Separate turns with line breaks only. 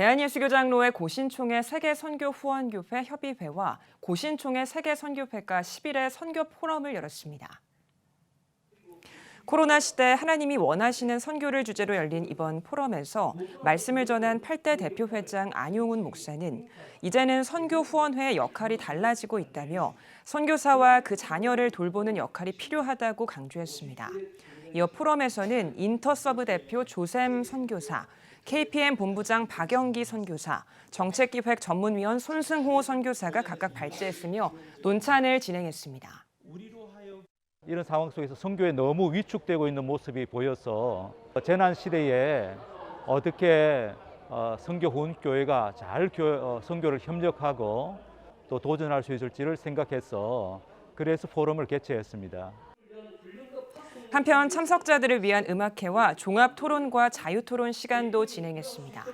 대한예수교장로회 고신총회 세계선교 후원교회 협의회와 고신총회 세계선교회가 10일에 선교 포럼을 열었습니다. 코로나 시대 하나님이 원하시는 선교를 주제로 열린 이번 포럼에서 말씀을 전한 8대 대표 회장 안용훈 목사는 이제는 선교 후원회의 역할이 달라지고 있다며 선교사와 그 자녀를 돌보는 역할이 필요하다고 강조했습니다. 이어 포럼에서는 인터서브 대표 조샘 선교사, KPM 본부장 박영기 선교사, 정책기획 전문위원 손승호 선교사가 각각 발제했으며 논찬을 진행했습니다.
이런 상황 속에서 선교에 너무 위축되고 있는 모습이 보여서 재난 시대에 어떻게 어, 선교 후원 교회가 잘 교, 어, 선교를 협력하고 또 도전할 수 있을지를 생각해서 그래서 포럼을 개최했습니다.
한편 참석자들을 위한 음악회와 종합 토론과 자유 토론 시간도 진행했습니다.